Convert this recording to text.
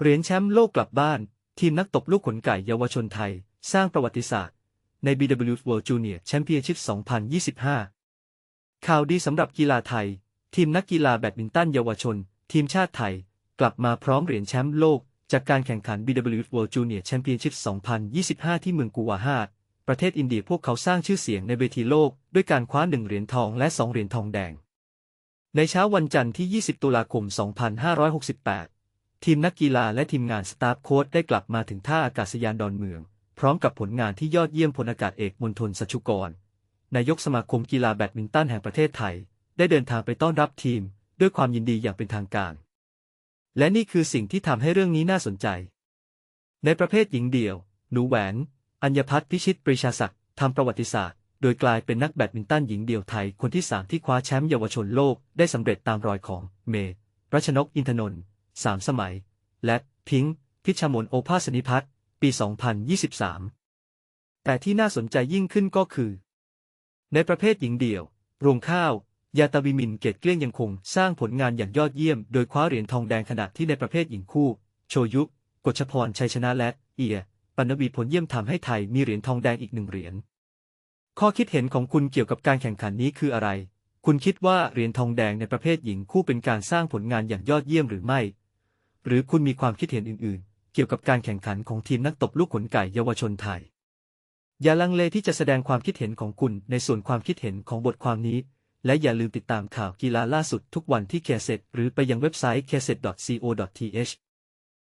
เหรียญแชมป์โลกกลับบ้าน ทีมนักตบลูกขนไก่เยาวชนไทย สร้างประวัติศาสตร์ ใน BWF World Junior Championship 2025 ข่าวดีสำหรับกีฬาไทย ทีมนักกีฬาแบดมินตันเยาวชน ทีมชาติไทย กลับมาพร้อมเหรียญแชมป์โลก จากการแข่งขัน BWF World Junior Championship 2025 ที่เมืองกูวฮาตประเทศอินเดียพวกเขาสร้างชื่อเสียงในเวทีโลก ด้วยการคว้าหนึ่งเหรียญทองและสองเหรียญทองแดง ในเช้าวันจันทร์ที่ 20 ตุลาคม 2568 ทีมนักกีฬาและทีมงานสตาฟโค้ชได้กลับมาถึงท่าอากาศยานดอนเมือง พร้อมกับผลงานที่ยอดเยี่ยมพลอากาศเอกมนทนสัชุกร นายกสมาคมกีฬาแบดมินตันแห่งประเทศไทย ได้เดินทางไปต้อนรับทีม ด้วยความยินดีอย่างเป็นทางการ และนี่คือสิ่งที่ทำให้เรื่องนี้น่าสนใจ ในประเภทหญิงเดี่ยว หนูแหวน อัญพัฒน์พิชิตปรีชาศักดิ์ทำประวัติศาสตร์ โดยกลายเป็นนักแบดมินตันหญิงเดี่ยวไทยคนที่สามที่คว้าแชมป์เยาวชนโลกได้สำเร็จตามรอยของเมย์รัชนกอินทนนท์ สามสมัย และพิงค์พิชมนโอภาสนิพัฒน์ปี 2023 แต่ที่น่าสนใจยิ่งขึ้นก็คือ ในประเภทหญิงเดี่ยว รวงข้าว ยาตาวิมินเกตเกลี้ยงยังคงสร้างผลงานอย่างยอดเยี่ยม โดยคว้าเหรียญทองแดงขณะที่ในประเภทหญิงคู่ โชยุกฎชพรชัยชนะและ เอีย ปนวีผลเยี่ยมทำให้ไทยมีเหรียญทองแดงอีกหนึ่งเหรียญข้อคิดเห็นของคุณเกี่ยวกับการแข่งขันนี้คืออะไร คุณคิดว่าเหรียญทองแดงในประเภทหญิงคู่เป็นการสร้างผลงานอย่างยอดเยี่ยมหรือไม่ หรือคุณมีความคิดเห็นอื่นๆ เกี่ยวกับการแข่งขันของทีมนักตบลูกขนไก่เยาวชนไทย อย่าลังเลที่จะแสดงความคิดเห็นของคุณในส่วนความคิดเห็นของบทความนี้ และอย่าลืมติดตามข่าวกีฬาล่าสุดทุกวันที่เคเซตหรือไปยังเว็บไซต์ k s e t c o th